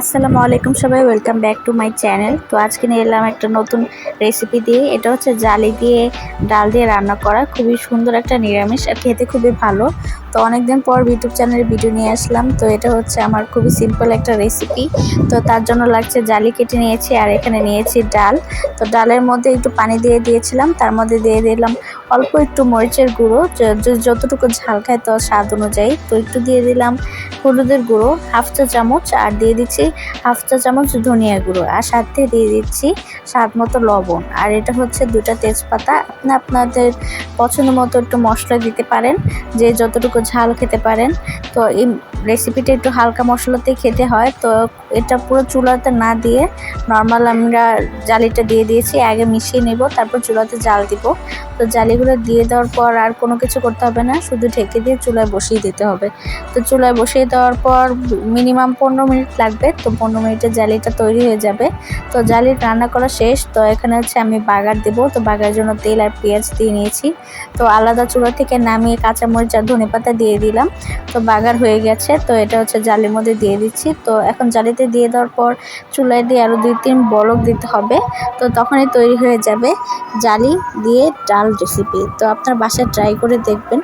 আসসালামু আলাইকুম সবাই welcome back to my channel তো আজকে নিয়ে এলাম একটা নতুন রেসিপি দিয়ে। এটা হচ্ছে জালি দিয়ে ডাল দিয়ে রান্না করা। খুবই সুন্দর একটা নিরামিষ আর খেতে খুবই ভালো। তো অনেকদিন পর ইউটিউব চ্যানেলে ভিডিও নিয়ে আসলাম। তো এটা হচ্ছে আমার খুবই সিম্পল একটা রেসিপি তো তার জন্য লাগছে জালি কেটে নিয়েছি আর এখানে নিয়েছি ডাল। তো ডালের মধ্যে একটু পানি দিয়ে দিয়েছিলাম। তার মধ্যে দিয়ে দিলাম অল্প একটু মরিচের গুঁড়ো। যতটুকু ঝাল খায় তো স্বাদ অনুযায়ী। তো একটু দিয়ে দিলাম হলুদের গুঁড়ো, হাফ চা চামচ, আর দিয়ে দিচ্ছি হাফ চা চামচ ধনিয়া গুঁড়ো। আর সাথে দিয়ে দিচ্ছি স্বাদ মতো লবণ। আর এটা হচ্ছে দুটা তেজপাতা। আপনি আপনাদের পছন্দ মতো একটু মশলা দিতে পারেন, যে যতটুকু ঝাল খেতে পারেন। তো এই রেসিপিটা একটু হালকা মশলাতেই খেতে হয়। তো এটা পুরো চুলাতে না দিয়ে নর্মাল আমরা জালিটা দিয়ে দিয়েছি, আগে মিশিয়ে নেব, তারপর চুলাতে জাল দিব। তো জালিগুলো দিয়ে দেওয়ার পর আর কোনো কিছু করতে হবে না, শুধু ঢেকে দিয়ে চুলায় বসিয়ে দিতে হবে। তো চুলায় বসিয়ে দেওয়ার পর মিনিমাম পনেরো মিনিট লাগবে, তো পনেরো মিনিটে জালিটা তৈরি হয়ে যাবে। তো জালি রান্না করা শেষ, তো এখানে হচ্ছে আমি বাগার দেবো, তো বাগার জন্য তেল আর পেঁয়াজ দিয়ে নিয়েছি। তো আলাদা চুলা থেকে নামিয়ে কাঁচামরিচ আর ধনে পাতা দিয়ে দিলাম। তো বাগার হয়ে গেছে, তো এটা হচ্ছে জালির মধ্যে দিয়ে দিচ্ছি। তো এখন জালিতে দিয়ে দেওয়ার পর চুলায় দিয়ে আরও দুই তিন বলক দিতে হবে, তো তখনই তৈরি হয়ে যাবে জালি দিয়ে ডাল রেসিপি তো আপনার বাসায় ট্রাই করে দেখবেন।